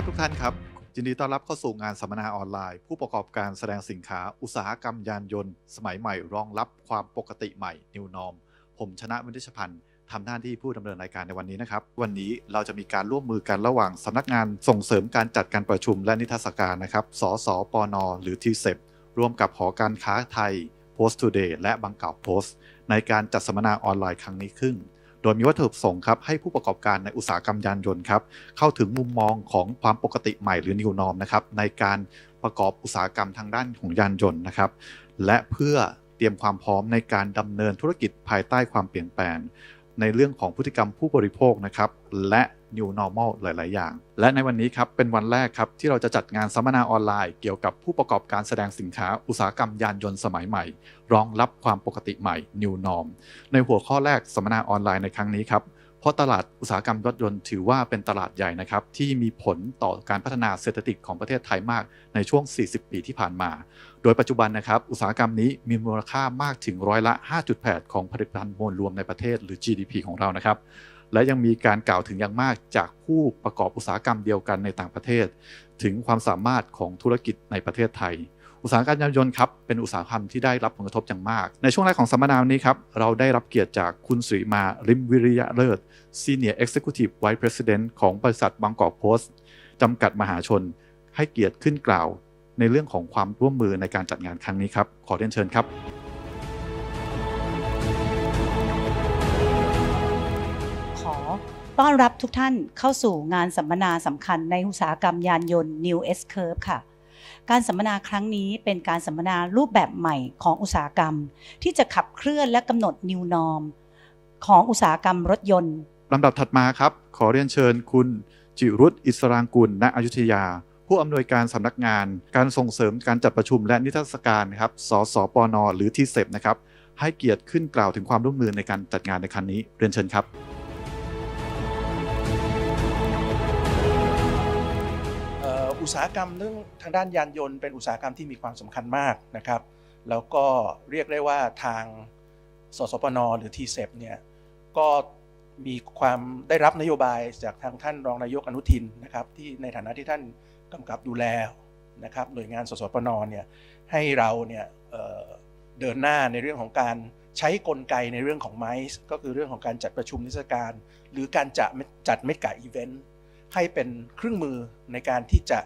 ครับทุกท่านครับยินดีต้อนรับเข้าสู่งานสัมมนาออนไลน์ ผู้ประกอบการแสดงสินค้าอุตสาหกรรมยานยนต์ สมัยใหม่รองรับความปกติใหม่ New Norm ผมชนะวินิชพันธ์ทำหน้าที่ผู้ดำเนินรายการในวันนี้นะครับ วันนี้เราจะมีการร่วมมือกันระหว่างสำนักงานส่งเสริมการจัดการประชุมและนิทรรศการนะครับ สสปน หรือ t ีเซร่วมกับหอการค้าไทย Post Today และบางกอกโพสต์ในการจัดสัมมนาออนไลน์ครั้งนี้ขึ้น โดยมีวัตถุประสงค์ครับให้ผู้ประกอบการในอุตสาหกรรมยานยนต์ครับเข้าถึงมุมมองของความปกติใหม่หรือ New Norm นะครับในการประกอบอุตสาหกรรมทางด้านของยานยนต์นะครับ และเพื่อเตรียมความพร้อมในการดำเนินธุรกิจภายใต้ความเปลี่ยนแปลง ในเรื่องของพฤติกรรมผู้บริโภคนะครับ และ New Normal หลาย ๆ อย่าง และในวันนี้ครับเป็นวันแรกครับที่เราจะจัดงานสัมมนาออนไลน์เกี่ยวกับผู้ประกอบการแสดงสินค้าอุตสาหกรรมยานยนต์สมัยใหม่ รองรับความปกติใหม่ New Norm ในหัวข้อแรกสัมมนาออนไลน์ในครั้งนี้ครับเพราะตลาดอุตสาหกรรมรถยนต์ถือว่าเป็นตลาดใหญ่นะครับที่มีผลต่อการพัฒนาเศรษฐกิจของประเทศไทยมากในช่วง 40 ปีที่ผ่านมา โดยปัจจุบันนะครับอุตสาหกรรมนี้มีมูลค่ามากถึงร้อยละ 5.8 ของผลิตภัณฑ์มวลรวมในประเทศหรือ GDP ของเรานะครับ และยังมีการกล่าวถึงอย่างมากจากผู้ประกอบอุตสาหกรรมเดียวกันในต่างประเทศ ถึงความสามารถของธุรกิจในประเทศไทย อุตสาหกรรมยานยนต์ครับเป็นอุตสาหกรรมที่ได้รับผลกระทบอย่างมาก ในช่วงแรกของสัมมนาวันนี้ครับเราได้รับเกียรติจากคุณสุริมาริมวิริยะเลิศ Senior Executive Vice President ของบริษัทบางกอกโพสต์จำกัดมหาชน ให้เกียรติขึ้นกล่าว ในเรื่องของความร่วมมือในการจัดงานครั้งนี้ครับขอเรียนเชิญครับ ต้อนรับทุกท่านเข้าสู่งานสัมมนาสำคัญในอุตสาหกรรมยานยนต์ New S Curve ค่ะ การสัมมนาครั้งนี้เป็นการสัมมนารูปแบบใหม่ของอุตสาหกรรม ที่จะขับเคลื่อนและกำหนด New Norm ของอุตสาหกรรมรถยนต์ลำดับถัดมาครับ ขอเรียนเชิญคุณจิรุตอิสรางกุล ณ อยุธยา ผู้อำนวยการสำนักงาน การส่งเสริมการจัดประชุมและนิทรรศการครับ สสปน หรือทีเซนะครับ ให้เกียรติขึ้นกล่าวถึงความร่วมมือในการจัดงานในครั้งนี้ เรียนเชิญครับ ตสาหกรรมเรื่องทางด้านยานยนต์เป็นอุตสาหกรรมที่มีความสำคัญมากนะครับ แล้วก็เรียกได้ว่าทางสสปนหรือ t เซเนี่ยก็มีความได้รับนโยบายจากทางท่านรองนายกอนุทินนะครับ ที่ในฐานะที่ท่านกำกับดูแลนะครับหน่วยงานสสปนเนี่ยให้เราเนี่ยเเดินหน้าในเรื่องของการใช้กลไกในเรื่องของไมซ์ก็คือเรื่องของการจัดประชุมนิทรรศการ หรือการจัดจัดเมกะอีเวนต์ให้เป็นเครื่องมือในการที่จะ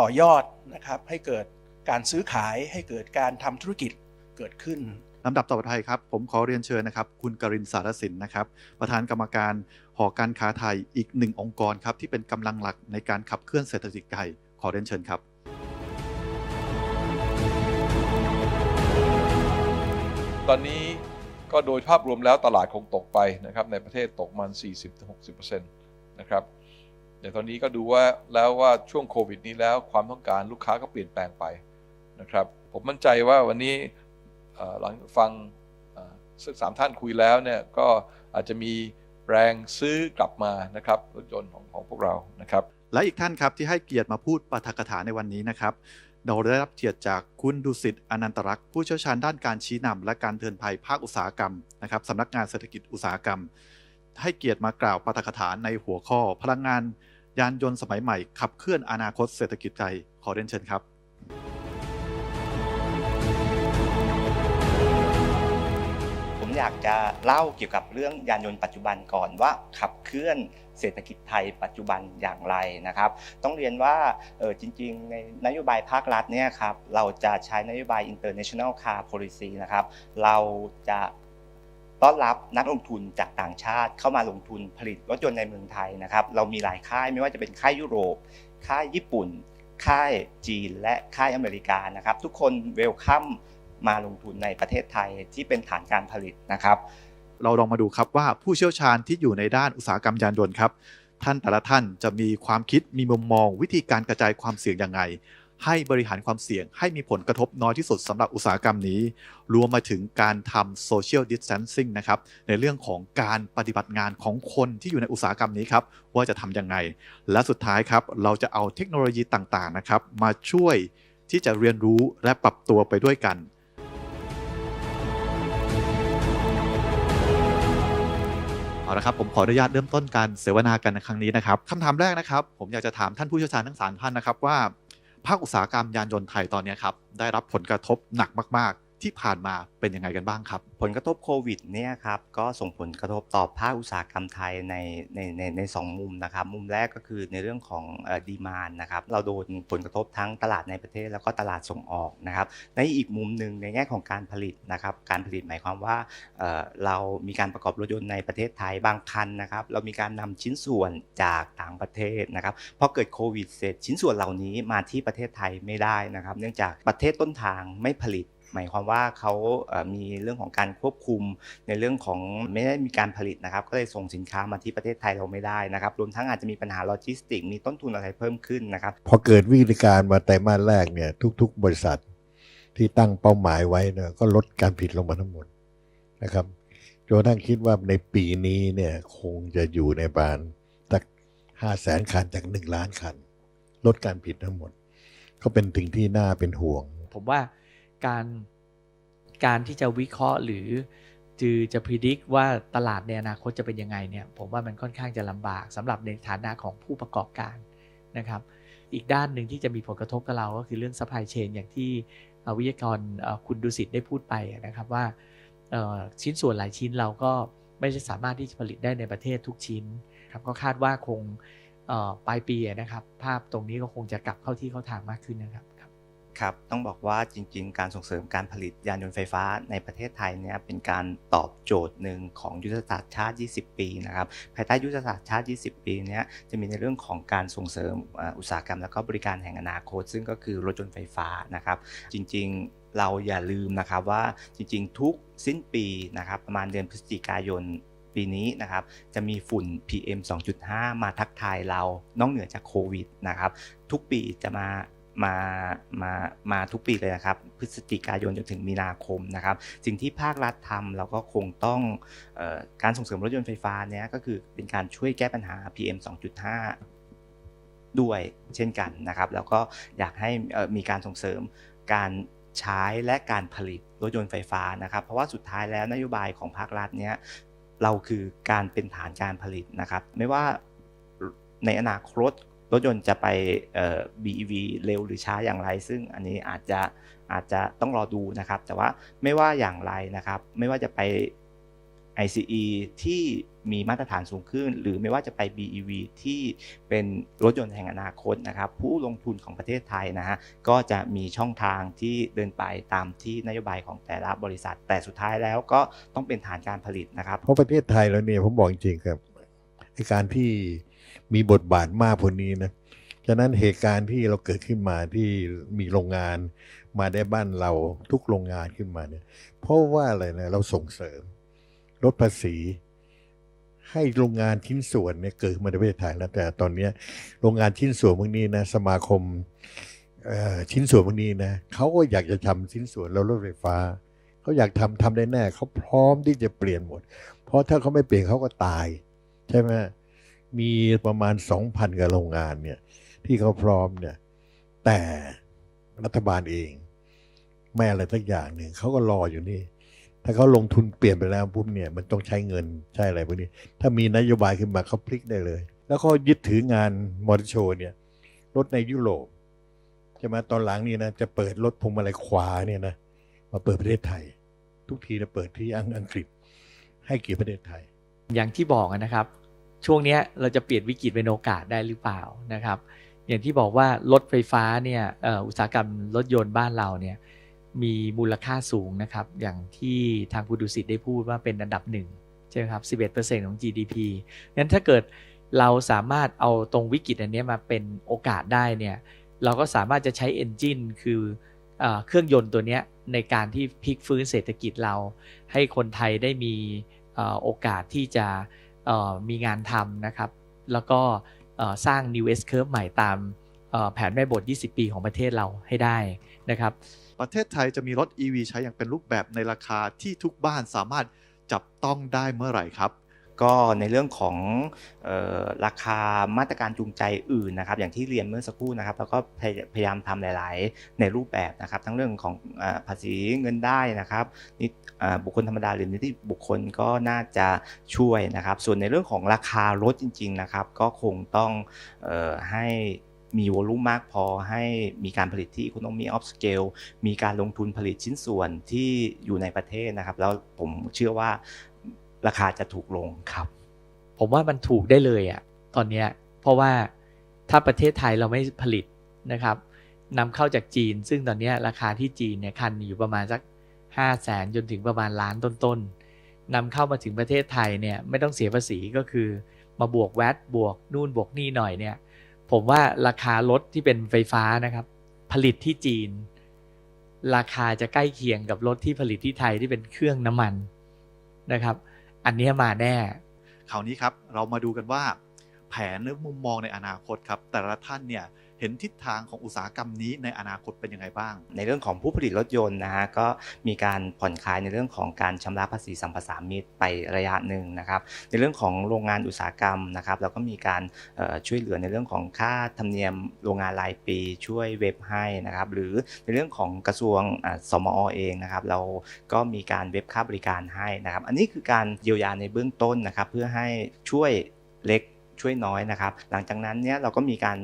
ต่อยอดนะครับให้เกิดการซื้อขายให้เกิดการทำธุรกิจเกิดขึ้นลำดับต่อไปครับ ผมขอเรียนเชิญนะครับ คุณกรินสารสินนะครับ ประธานกรรมการหอการค้าไทยอีกหนึ่งองค์กรครับ ที่เป็นกำลังหลักในการขับเคลื่อนเศรษฐกิจไทยขอเรียนเชิญครับ ตอนนี้ก็โดยภาพรวมแล้วตลาดคงตกไปนะครับในประเทศตกมัน 40-60%นะครับ แต่ตอนนี้ก็ดูว่าแล้วว่าช่วงโควิด นี้แล้วความต้องการลูกค้าก็เปลี่ยนแปลงไปนะครับ ผมมั่นใจว่าวันนี้หลังฟังเอ่อสักสามท่านคุยแล้วเนี่ยก็อาจจะมีแรงซื้อกลับมานะครับรถยนต์ของของพวกเรานะครับ และอีกท่านครับที่ให้เกียรติมาพูดปาฐกถาในวันนี้นะครับเราได้รับเกียรติจากคุณดุสิตอนันตรักษ์ผู้เชี่ยวชาญด้านการชี้นำและการเตือนภัยภาคอุตสาหกรรมนะครับสำนักงานเศรษฐกิจอุตสาหกรรม ให้เกียรติมากล่าวปาฐกถาในหัวข้อ พลังงานยานยนต์สมัยใหม่ ขับเคลื่อนอนาคตเศรษฐกิจไทยขอเรียนเชิญครับ ผมอยากจะเล่าเกี่ยวกับเรื่องยานยนต์ปัจจุบันก่อนว่าขับเคลื่อนเศรษฐกิจไทยปัจจุบันอย่างไรนะครับ ต้องเรียนว่าเออจริงๆ ในนโยบายภาครัฐเนี่ยครับเราจะใช้นโยบาย international car policy นะครับเราจะ ต้อนรับนักลงทุนจากต่างชาติเข้ามาลงทุนผลิตรถยนต์ในเมืองไทยนะครับ เรามีหลายค่ายไม่ว่าจะเป็นค่ายยุโรป ค่ายญี่ปุ่น ค่ายจีน และค่ายอเมริกานะครับ ทุกคนเวลคัมมาลงทุนในประเทศไทยที่เป็นฐานการผลิตนะครับ เราลองมาดูครับว่าผู้เชี่ยวชาญที่อยู่ในด้านอุตสาหกรรมยานยนต์ครับ ท่านแต่ละท่านจะมีความคิดมีมุมมองวิธีการกระจายความเสี่ยงยังไง ให้บริหารความเสี่ยงให้มีผลกระทบน้อยที่สุดสำหรับอุตสาหกรรมนี้ รวมมาถึงการทำโซเชียลดิส a ทนซิ่งนะครับ ในเรื่องของการปฏิบัติงานของคนที่อยู่ในอุตสาหกรรมนี้ครับ ว่าจะทำยังไง และสุดท้ายครับ เราจะเอาเทคโนโลยีต่างๆนะครับ มาช่วยที่จะเรียนรู้และปรับตัวไปด้วยกันเอาละครับผมขออนุญาตเริ่มต้นการเสวนากันในครั้งนี้นะครับคำถามแรกนะครับ ผมอยากจะถามท่านผู้เชี่ยวชาญทั้งสามท่านนะครับว่า ภาคอุตสาหกรรมยานยนต์ไทยตอนนี้ครับได้รับผลกระทบหนักมาก ที่ผ่านมาเป็นยังไงกันบ้างครับ ผลกระทบโควิดเนี่ยครับก็ส่งผลกระทบต่อภาคอุตสาหกรรมไทยในในในในสองมุมนะครับ มุมแรกก็คือในเรื่องของดีมานนะครับเราโดนผลกระทบทั้งตลาดในประเทศแล้วก็ตลาดส่งออกนะครับในอีกมุมหนึ่งในแง่ของการผลิตนะครับการผลิตหมายความว่าเอ่อเรามีการประกอบรถยนต์ในประเทศไทยบางคันนะครับเรามีการนำชิ้นส่วนจากต่างประเทศนะครับพอเกิดโควิดเสร็จชิ้นส่วนเหล่านี้มาที่ประเทศไทยไม่ได้นะครับ เนื่องจากประเทศต้นทางไม่ผลิต หมายความว่าเขาเอ่อมีเรื่องของการควบคุมในเรื่องของไม่ได้มีการผลิตนะครับ ก็เลยส่งสินค้ามาที่ประเทศไทยเราไม่ได้นะครับ รวมทั้งอาจจะมีปัญหาโลจิสติก มีต้นทุนอะไรเพิ่มขึ้นนะครับ พอเกิดวิกฤตการณ์มาไตรมาสแรกเนี่ยทุก ๆ บริษัทที่ตั้งเป้าหมายไว้เนี่ยก็ลดการผลิตลงมาทั้งหมดนะครับจนกระทั่งคิดว่าในปีนี้เนี่ยคงจะอยู่ในบานสักห้าแสนคันจากหนึ่งล้านคัน ลดการผลิตทั้งหมด ก็เป็นถึงที่น่าเป็นห่วง ผมว่า การการที่จะวิเคราะห์หรือจือจะพิจิตรว่าตลาดในอนาคตจะเป็นยังไงเนี่ยผมว่ามันค่อนข้างจะลำบากสำหรับในฐานะของผู้ประกอบการนะครับ อีกด้านหนึ่งที่จะมีผลกระทบกับเราก็คือเรื่อง supply chain อย่างที่วิทยากรคุณดุสิตได้พูดไปนะครับว่าชิ้นส่วนหลายชิ้นเราก็ไม่ได้สามารถที่จะผลิตได้ในประเทศทุกชิ้นครับก็คาดว่าคงปลายปีนะครับ ภาพตรงนี้ก็คงจะกลับเข้าที่เข้าทางมากขึ้นนะครับ ครับต้องบอกว่าจริง ๆ การส่งเสริมการผลิตยานยนต์ไฟฟ้าในประเทศไทยเนี่ยเป็นการตอบโจทย์หนึ่งของยุทธศาสตร์ชาติ 20 ปีนะครับภายใต้ยุทธศาสตร์ชาติ 20 ปีเนี้ยจะมีในเรื่องของการส่งเสริมอุตสาหกรรมและก็บริการแห่งอนาคต ซึ่งก็คือรถยนต์ไฟฟ้านะครับจริง ๆเราอย่าลืมนะครับว่าจริงๆ ทุกสิ้นปีนะครับประมาณเดือนพฤศจิกายนปีนี้นะครับจะมีฝุ่น PM 2.5 มาทักทายเรานอกเหนือจากโควิดนะครับทุกปีจะมา มามามาทุกปีเลยนะครับ พฤศจิกายนจนถึงมีนาคมนะครับ สิ่งที่ภาครัฐทำเราก็คงต้องออการส่งเสริมรถยนต์ไฟฟ้าเนี้ยก็คือเป็นการช่วยแก้ปัญหา PM 2.5 ด้วยเช่นกันนะครับ แล้วก็อยากให้มีการส่งเสริมการใช้และการผลิตรถยนต์ไฟฟ้านะครับ เพราะว่าสุดท้ายแล้วนโยบายของภาครัฐเนี้ยเราคือการเป็นฐานการผลิตนะครับ ไม่ว่าในอนาคต รถยนต์จะไป BEV เร็วหรือช้าอย่างไร ซึ่งอันนี้อาจจะอาจจะต้องรอดูนะครับ แต่ว่าไม่ว่าอย่างไรนะครับ ไม่ว่าจะไป ICE ที่มีมาตรฐานสูงขึ้น หรือไม่ว่าจะไป BEV ที่เป็นรถยนต์แห่งอนาคตนะครับ ผู้ลงทุนของประเทศไทยนะฮะก็จะมีช่องทางที่เดินไปตามที่นโยบายของแต่ละบริษัท แต่สุดท้ายแล้วก็ต้องเป็นฐานการผลิตนะครับ เพราะประเทศไทยแล้วเนี่ยผมบอกจริงๆครับไอการที่ มีบทบาทมากพวกนี้นะฉะนั้นเหตุการณ์ที่เราเกิดขึ้นมาที่มีโรงงานมาได้บ้านเราทุกโรงงานขึ้นมาเนี่ยเพราะว่าอะไรนะเราส่งเสริมลดภาษี ให้โรงงานชิ้นส่วนเนี่ยเกิดมาในประเทศไทยแล้วแต่ตอนนี้โรงงานชิ้นส่วนพวกนี้นะสมาคมชิ้นส่วนพวกนี้นะเขาก็อยากจะทำชิ้นส่วนแล้วรถไฟฟ้าเขาอยากทำทำได้แน่เขาพร้อมที่จะเปลี่ยนหมด เพราะถ้าเขาไม่เปลี่ยนเขาก็ตาย ใช่ไหม มีประมาณสองพันกับโรงงานเนี่ยที่เขาพร้อมเนี่ยแต่รัฐบาลเองไม่อะไรสักอย่างหนึ่งเขาก็รออยู่นี่ ถ้าเขาลงทุนเปลี่ยนไปแล้วปุ๊บเนี่ยมันต้องใช้เงินใช่อะไรพวกนี้ ถ้ามีนโยบายขึ้นมาเขาพลิกได้เลย แล้วเขายึดถืองานมอเตอร์โชว์เนี่ยรถในยุโรปใช่ไหมตอนหลังนี่นะจะเปิดรถพวงมาลัยขวาเนี่ยนะมาเปิดประเทศไทย ทุกทีจะเปิดที่อังกฤษให้เกียรติประเทศไทย อย่างที่บอกนะครับ ช่วงนี้เราจะเปลี่ยนวิกฤตเป็นโอกาสได้หรือเปล่านะครับ อย่างที่บอกว่ารถไฟฟ้าเนี่ยอุตสาหกรรมรถยนต์บ้านเราเนี่ยมีมูลค่าสูงนะครับ อย่างที่ทางคุณดุสิตได้พูดว่าเป็นอันดับหนึ่งใช่ไหมครับ 11%ของ GDP งั้นถ้าเกิดเราสามารถเอาตรงวิกฤตอันนี้มาเป็นโอกาสได้เนี่ยเราก็สามารถจะใช้ engine คือเอ่อเครื่องยนต์ตัวนี้ในการที่พลิกฟื้นเศรษฐกิจเรา ให้คนไทยได้มีอโอกาสที่จะ มีงานทำนะครับ แล้วก็สร้าง New S Curve ใหม่ตามแผนแม่บท 20 ปีของประเทศเราให้ได้นะครับ ประเทศไทยจะมีรถ EV ใช้อย่างเป็นรูปแบบในราคาที่ทุกบ้านสามารถจับต้องได้เมื่อไหร่ครับ ก็ในเรื่องของออราคามาตรการจูงใจอื่นนะครับ อย่างที่เรียนเมื่อสักครู่นะครับแล้วก็พยายามทำหลาย ๆ ในรูปแบบนะครับ ทั้งเรื่องของภาษีเงินได้นะครับนิอ่บุคคลธรรมดาหรือนิติบุคคลก็น่าจะช่วยนะครับ ส่วนในเรื่องของราคารถจริง ๆ นะครับ ก็คงต้องออให้มีวอลุ่มมากพอให้มีการผลิตที่ economy of scale มีการลงทุนผลิตชิ้นส่วนที่อยู่ในประเทศนะครับ แล้วผมเชื่อว่า ราคาจะถูกลงครับ ผมว่ามันถูกได้เลยอะตอนเนี้ยเพราะว่าถ้าประเทศไทยเราไม่ผลิตนะครับนำเข้าจากจีน ซึ่งตอนนี้ราคาที่จีนเนี่ยคันอยู่ประมาณสัก5 0 0แสนจนถึงประมาณล้านต้นๆนำเข้ามาถึงประเทศไทยเนี่ยไม่ต้องเสียภาษีก็คือ มาบวกแวตบวกนู่นบวกนี่หน่อยเนี่ย ผมว่าราคารถที่เป็นไฟฟ้านะครับ ผลิตที่จีน ราคาจะใกล้เคียงกับรถที่ผลิตที่ไทยที่เป็นเครื่องน้ำมันนะครับ อันนี้มาแน่คราวนี้ครับเรามาดูกันว่าแผนหรือมุมมองในอนาคตครับ แต่ละท่านเนี่ย เห็นทิศทางของอุตสาหกรรมนี้ในอนาคตเป็นยังไงบ้าง ในเรื่องของผู้ผลิตรถยนต์นะฮะก็มีการผ่อนคลายในเรื่องของการชำระภาษีสัมปทานมิตรไประยะหนึ่งนะครับ ในเรื่องของโรงงานอุตสาหกรรมนะครับเราก็มีการช่วยเหลือในเรื่องของค่าธรรมเนียมโรงงานรายปีช่วยเว็บให้นะครับหรือในเรื่องของกระทรวงสมอเองนะครับเราก็มีการเว็บค่าบริการให้นะครับ อันนี้คือการเยียวยาในเบื้องต้นนะครับเพื่อให้ช่วยเล็ก ช่วยน้อยนะครับ หลังจากนั้นเนี่ยเราก็มีการ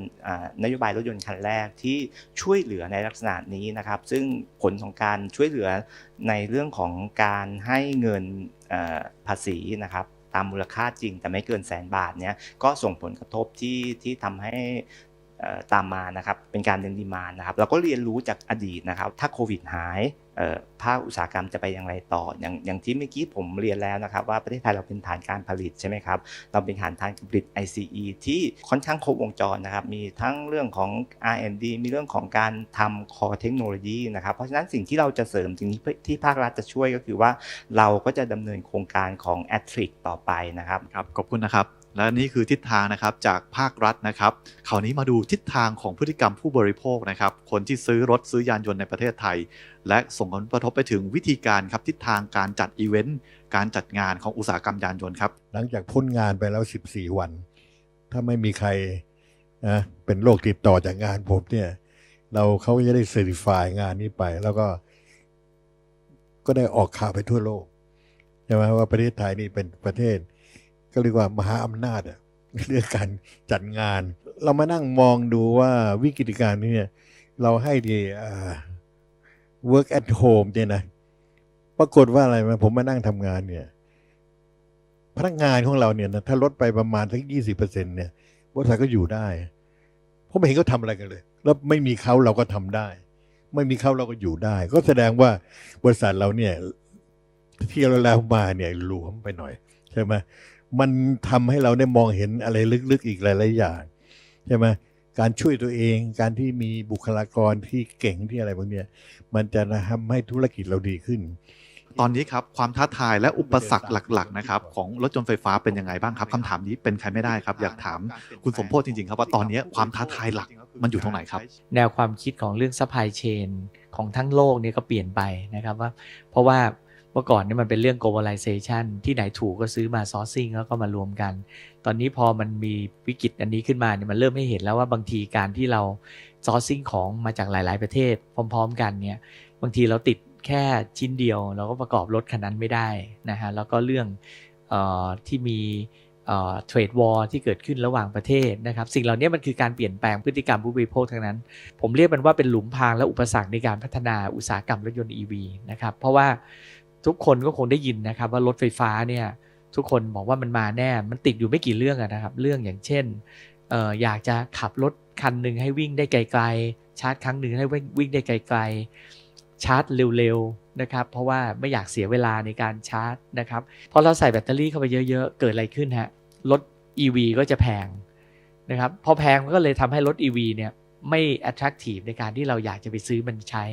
นโยบายรถยนต์คันแรกที่ช่วยเหลือในลักษณะนี้นะครับ ซึ่งผลของการช่วยเหลือในเรื่องของการให้เงินภาษีนะครับตามมูลค่าจริงแต่ไม่เกินแสนบาทเนี่ยก็ส่งผลกระทบที่ที่ทำให้ตามมานะครับเป็นการเดินดีมานนะครับเราก็เรียนรู้จากอดีตนะครับ ถ้าโควิดหาย ภาคอุตสาหกรรมจะไปอย่างไรต่อ อย่างอย่างที่เมื่อกี้ผมเรียนแล้วนะครับว่าประเทศไทยเราเป็นฐานการผลิตใช่ไหมครับ เราเป็นฐานการผลิต ICE ที่ค่อนข้างครบวงจรนะครับ มีทั้งเรื่องของ R&D มีเรื่องของการทำ core technology นะครับ เพราะฉะนั้นสิ่งที่เราจะเสริมสิ่งที่ที่ภาครัฐจะช่วยก็คือว่าเราก็จะดำเนินโครงการของ a t r i c ต่อไปนะครับครับขอบคุณนะครับ และนี่คือทิศทางนะครับจากภาครัฐนะครับคราวนี้มาดูทิศทางของพฤติกรรมผู้บริโภคนะครับ คนที่ซื้อรถซื้อยานยนต์ในประเทศไทย และส่งผลกระทบไปถึงวิธีการครับทิศทางการจัดอีเวนต์การจัดงานของอุตสาหกรรมยานยนต์ครับ หลังจากพ้นงานไปแล้ว 14 วัน ถ้าไม่มีใครนะเป็นโรคติดต่อจากงานผมเนี่ย เราเขาจะได้เซอร์ติฟายงานนี้ไป แล้วก็ก็ได้ออกข่าวไปทั่วโลกใช่ไหมว่าประเทศไทยนี่เป็นประเทศ ก็เรียกว่ามหาอำนาจอะเรื่องการจัดงาน เรามานั่งมองดูว่าวิกฤตการณ์นี้เนี่ยเราให้ดี work at home เนี่ยนะปรากฏว่าอะไรไหมผมมานั่งทำงานเนี่ยพนักงานของเราเนี่ยนะถ้าลดไปประมาณสักยี่สิบเปอร์เซ็นเนี่ยบริษัทก็อยู่ได้เพราะไม่เห็นเขาทำอะไรกันเลย แล้วไม่มีเขาเราก็ทำได้ ไม่มีเขาเราก็อยู่ได้ ก็แสดงว่าบริษัทเราเนี่ยที่เราแล้วมาเนี่ยหลวมไปหน่อย ใช่ไหม มันทำให้เราได้มองเห็นอะไรลึกๆอีกหลายๆอย่างใช่ไหมการช่วยตัวเอง การที่มีบุคลากรที่เก่งที่อะไรพวกเนี้ยมันจะทำให้ธุรกิจเราดีขึ้น ตอนนี้ครับความท้าทายและอุปสรรคหลัก ๆ นะครับ ของรถยนต์ไฟฟ้าเป็นยังไงบ้างครับคำถามนี้เป็นใครไม่ได้ครับ อยากถามคุณสมโพธจริง ๆ ครับว่าตอนนี้ความท้าทายหลักมันอยู่ตรงไหนครับ แนวความคิดของเรื่อง supply chain ของทั้งโลกเนี่ยก็เปลี่ยนไปนะครับว่า เพราะว่า เมื่อก่อนนี่มันเป็นเรื่อง globalization ที่ไหนถูกก็ซื้อมา sourcing แล้วก็มารวมกัน ตอนนี้พอมันมีวิกฤตอันนี้ขึ้นมาเนี่ยมันเริ่มให้เห็นแล้วว่าบางทีการที่เรา sourcing ของมาจากหลาย ๆ ประเทศ พร้อม ๆ กันเนี่ยบางทีเราติดแค่ชิ้นเดียว เราก็ประกอบรถคันนั้นไม่ได้นะฮะแล้วก็เรื่องออที่มีเทรดวอร์ที่เกิดขึ้นระหว่างประเทศนะครับ สิ่งเหล่านี้มันคือการเปลี่ยนแปลงพฤติกรรมผู้บริโภคทั้งนั้น ผมเรียกมันว่าเป็นหลุมพรางและอุปสรรคในการพัฒนาอุตสาหกรรมรถยนต์ EV นะครับ เพราะว่า ทุกคนก็คงได้ยินนะครับ ว่ารถไฟฟ้าเนี่ยทุกคนบอกว่ามันมาแน่ มันติดอยู่ไม่กี่เรื่องนะครับ เรื่องอย่างเช่นอออยากจะขับรถคันหนึ่งให้วิ่งได้ไกลๆ ชาร์จครั้งหนึ่งให้วิ่งได้ไกลๆ ชาร์จเร็วๆนะครับ เพราะว่าไม่อยากเสียเวลาในการชาร์จนะครับพอเราใส่แบตเตอรี่เข้าไปเยอะๆ เกิดอะไรขึ้นฮะ รถ EV ก็จะแพงนะครับ พอแพงก็เลยทำให้รถ EV เนี่ยไม่ attractive ในการที่เราอยากจะไปซื้อมันใช้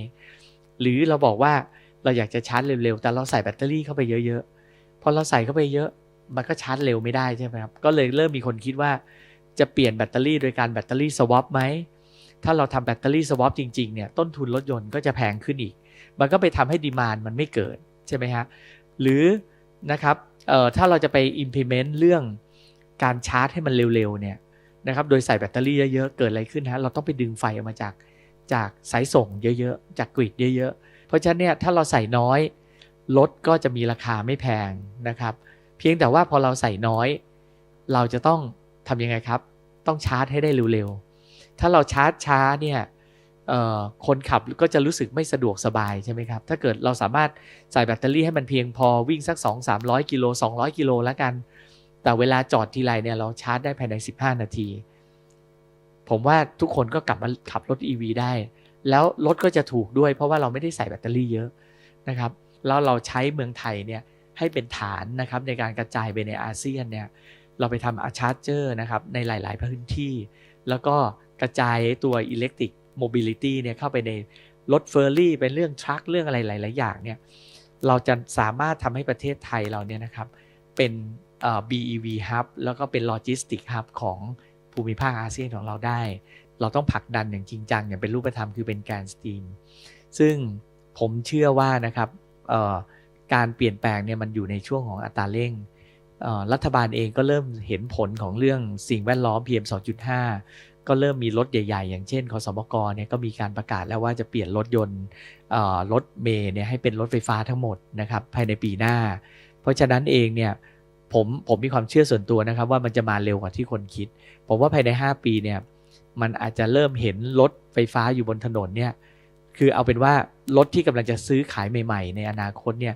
หรือเราบอกว่า เราอยากจะชาร์จเร็วๆ แต่เราใส่แบตเตอรี่เข้าไปเยอะๆ พอเราใส่เข้าไปเยอะมันก็ชาร์จเร็วไม่ได้ใช่ไหมครับ ก็เลยเริ่มมีคนคิดว่าจะเปลี่ยนแบตเตอรี่โดยการแบตเตอรี่สวอปไหม ถ้าเราทำแบตเตอรี่สวอปจริงๆ เนี่ยต้นทุนรถยนต์ก็จะแพงขึ้นอีก มันก็ไปทำให้ดีมานมันไม่เกิดใช่ไหมฮะ หรือนะครับเอ่อถ้าเราจะไป implement เรื่องการชาร์จให้มันเร็วๆ เนี่ยนะครับ โดยใส่แบตเตอรี่เยอะๆ เกิดอะไรขึ้นฮะ เราต้องไปดึงไฟออกมาจากจากสายส่งเยอะๆ จากกริดเยอะๆ เพราะฉะนั้นเนี่ยถ้าเราใส่น้อยรถก็จะมีราคาไม่แพงนะครับ เพียงแต่ว่าพอเราใส่น้อย เราจะต้องทำยังไงครับ ต้องชาร์จให้ได้เร็วๆถ้าเราชาร์จช้าเนี่ยคนขับก็จะรู้สึกไม่สะดวกสบายใช่ไหมครับ ถ้าเกิดเราสามารถใส่แบตเตอรี่ให้มันเพียงพอวิ่งสัก 2 3 0 0 กิโล 200 กิโลแล้วกัน แต่เวลาจอดทีไรเนี่ยเราชาร์จได้ภายใน 15 นาที ผมว่าทุกคนก็กลับมาขับรถ EV ได้ แล้วรถก็จะถูกด้วย เพราะว่าเราไม่ได้ใส่แบตเตอรี่เยอะนะครับแล้วเราใช้เมืองไทยเนี่ยให้เป็นฐานนะครับในการกระจายไปในอาเซียนเนี่ยเราไปทำอาชาร์เจอร์นะครับในหลาย ๆ พื้นที่ แล้วก็กระจายตัวอิเล็กทริกโมบิลิตี้เนี่ยเข้าไปในรถเฟอร์รี่ เป็นเรื่องทรัคเรื่องอะไรหลาย ๆ อย่างเนี่ยเราจะสามารถทำให้ประเทศไทยเราเนี่ยนะครับเป็น BEV hub แล้วก็เป็นโลจิสติกฮับของภูมิภาคอาเซียนของเราได้ เราต้องผลักดันอย่างจริงจังอย่างเป็นรูปธรรมคือเป็นการสตรีม ซึ่งผมเชื่อว่านะครับการเปลี่ยนแปลงเนี่ยมันอยู่ในช่วงของอัตราเร่งรัฐบาลเองก็เริ่มเห็นผลของเรื่องสิ่งแวดล้อม PM 2.5 ก็เริ่มมีรถใหญ่ ๆ อย่างเช่นคอสมกเนี่ยก็มีการประกาศแล้วว่าจะเปลี่ยนรถยนต์รถเมย์เนี่ยให้เป็นรถไฟฟ้าทั้งหมดนะครับภายในปีหน้า เพราะฉะนั้นเองเนี่ยผมผมมีความเชื่อส่วนตัวนะครับว่ามันจะมาเร็วกว่าที่คนคิด ผมว่าภายใน 5 ปีเนี่ย มันอาจจะเริ่มเห็นรถไฟฟ้าอยู่บนถนนเนี่ยคือเอาเป็นว่ารถที่กำลังจะซื้อขายใหม่ๆ ในอนาคตเนี่ย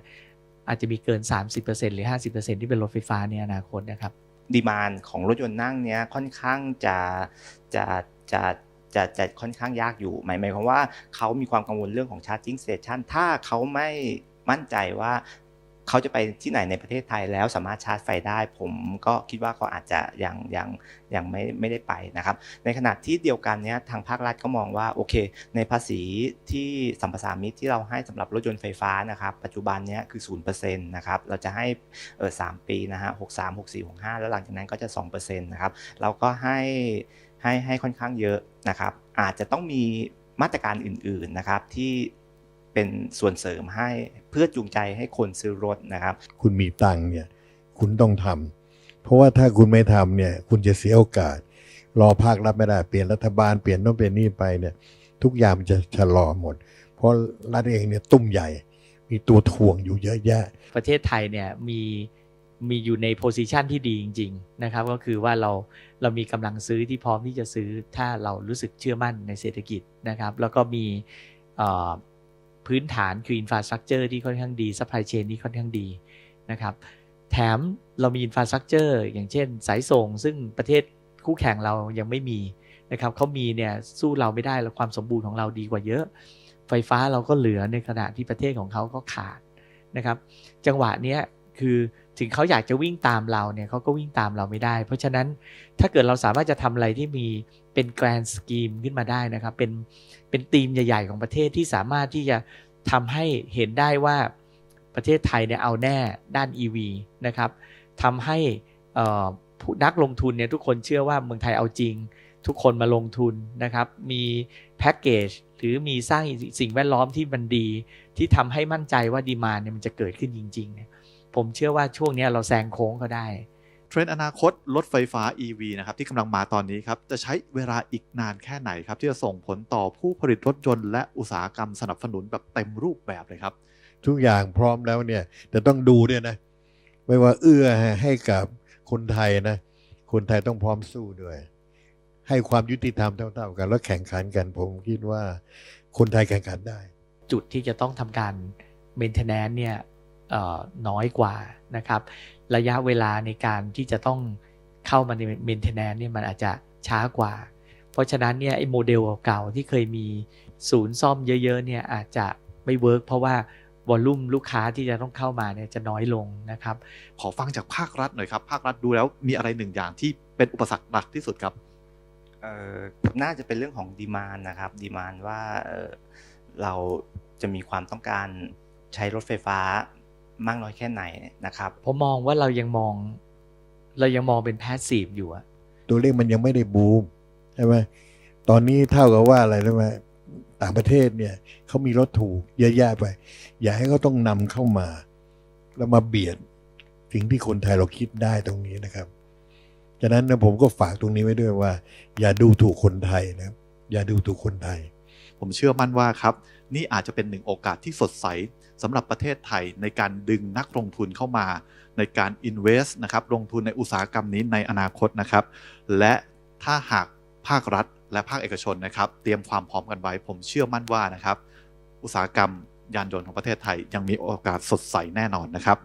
อาจจะมีเกิน 30%หรือ 50%ที่เป็นรถไฟฟ้าในอนาคตนะครับดีมานของรถยนต์นั่งเนี้ยค่อนข้างจะจะจะจะจะค่อนข้างยากอยู่หมายหมายความว่าเขามีความกังวลเรื่องของชาร์จิ่งสเตชันถ้าเขาไม่มั่นใจว่า เขาจะไปที่ไหนในประเทศไทยแล้วสามารถชาร์จไฟได้ ผมก็คิดว่าเขาอาจจะยังยังยังไม่ไม่ได้ไปนะครับในขณะที่เดียวกันเนี้ยทางภาครัฐก็มองว่าโอเค ในภาษีที่สัมปทานมิตรที่เราให้สำหรับรถยนต์ไฟฟ้านะครับปัจจุบันเนี้ยคือ0%นเปอร์เซ็นต์นะครับเราจะให้เออสปีนะฮะหกสามหกสี่หกห้าแล้วหลังจากนั้นก็จะ2%นะครับเราก็ให้ให้ให้ค่อนข้างเยอะนะครับอาจจะต้องมีมาตรการอื่นๆนะครับที่ เป็นส่วนเสริมให้เพื่อจูงใจให้คนซื้อรถนะครับ คุณมีตังเนี่ยคุณต้องทำเพราะว่าถ้าคุณไม่ทำเนี่ยคุณจะเสียโอกาส รอภาครับไม่ได้เปลี่ยนรัฐบาลเปลี่ยนโน่นเปลี่ยนนี่ไปเนี่ยทุกอย่างมันจะชะลอหมด เพราะรัฐเองเนี่ยตุ้มใหญ่มีตัวถ่วงอยู่เยอะแยะ ประเทศไทยเนี่ยมีมีอยู่ในโพสิชันที่ดีจริง ๆ นะครับ ก็คือว่าเราเรามีกำลังซื้อที่พร้อมที่จะซื้อถ้าเรารู้สึกเชื่อมั่นในเศรษฐกิจนะครับ แล้วก็มี พื้นฐานคืออินฟาสตรักเจอร์ที่ค่อนข้างดีซัพพลายเชนที่ค่อนข้างดีนะครับแถมเรามีอินฟาสตรักเจอร์อย่างเช่นสายส่ง ซึ่งประเทศคู่แข่งเรายังไม่มีนะครับเขามีเนี่ยสู้เราไม่ได้แล้วความสมบูรณ์ของเราดีกว่าเยอะ ไฟฟ้าเราก็เหลือในขณะที่ประเทศของเขาก็ขาดนะครับ จังหวะนี้คือถึงเขาอยากจะวิ่งตามเราเนี่ยเขาก็วิ่งตามเราไม่ได้ เพราะฉะนั้นถ้าเกิดเราสามารถจะทำอะไรที่มี เป็นแกรนด์สกีมขึ้นมาได้นะครับ เป็นเป็นธีมใหญ่ ๆ ของประเทศที่สามารถที่จะทำให้เห็นได้ว่าประเทศไทยเนี่ยเอาแน่ด้าน EV นะครับทำให้นักลงทุนเนี่ยทุกคนเชื่อว่าเมืองไทยเอาจริง ทุกคนมาลงทุนนะครับ มีแพ็กเกจหรือมีสร้างสิ่งแวดล้อมที่มันดี ที่ทำให้มั่นใจว่าดีมาเนี่ยมันจะเกิดขึ้นจริงๆเนี่ยผมเชื่อว่าช่วงนี้เราแซงโค้งก็ได้ ทรนด์อนาคตรถไฟฟ้า EV นะครับที่กำลังมาตอนนี้ครับจะใช้เวลาอีกนานแค่ไหนครับที่จะส่งผลต่อผู้ผลิตรถยนต์และอุตสาหกรรมสนับสนุนแบบเต็มรูปแบบเลยครับ ทุกอย่างพร้อมแล้วเนี่ยแต่ต้องดูด้วยนะ ไม่ว่าเอื้อให้กับคนไทยนะ คนไทยต้องพร้อมสู้ด้วย ให้ความยุติธรรมเท่าๆกัน แล้วแข่งขันกันผมคิดว่าคนไทยแข่งขันได้ จุดที่จะต้องทำการเมนเทนแนนเนี่ย น้อยกว่านะครับ ระยะเวลาในการที่จะต้องเข้ามาในเมนเทนแนนเนี่ยมันอาจจะช้ากว่า เพราะฉะนั้นเนี่ยไอ้โมเดลเก่าที่เคยมีศูนย์ซ่อมเยอะๆเนี่ยอาจจะไม่เวิร์กเพราะว่าวอลลุ่มลูกค้าที่จะต้องเข้ามาเนี่ยจะน้อยลงนะครับ ขอฟังจากภาครัฐหน่อยครับ ภาครัฐดูแล้วมีอะไรหนึ่งอย่างที่เป็นอุปสรรคหนักที่สุดครับเอ่อน่าจะเป็นเรื่องของดีมานนะครับดีมานว่าเราจะมีความต้องการใช้รถไฟฟ้า มากน้อยแค่ไหนนะครับผมมองว่าเรายังมอง เรายังมองเป็นแพสซีฟอยู่อะตัวเลขมันยังไม่ได้บูมใช่ไหมตอนนี้เท่ากับว่าอะไรรู้ไหมต่างประเทศเนี่ยเขามีรถถูกเยอะแยะไป อย่าให้เขาต้องนำเข้ามา แล้วมาเบียดสิ่งที่คนไทยเราคิดได้ตรงนี้นะครับฉะนั้นนะผมก็ฝากตรงนี้ไว้ด้วยว่า อย่าดูถูกคนไทยนะครับอย่าดูถูกคนไทย ผมเชื่อมั่นว่าครับ นี่อาจจะเป็นหนึ่งโอกาสที่สดใสสำหรับประเทศไทยในการดึงนักลงทุนเข้ามา ในการ invest นะครับลงทุนในอุตสาหกรรมนี้ในอนาคตนะครับ และถ้าหากภาครัฐและภาคเอกชนนะครับ เตรียมความพร้อมกันไว้ ผมเชื่อมั่นว่านะครับ อุตสาหกรรมยานยนต์ของประเทศไทยยังมีโอกาสสดใสแน่นอนนะครับ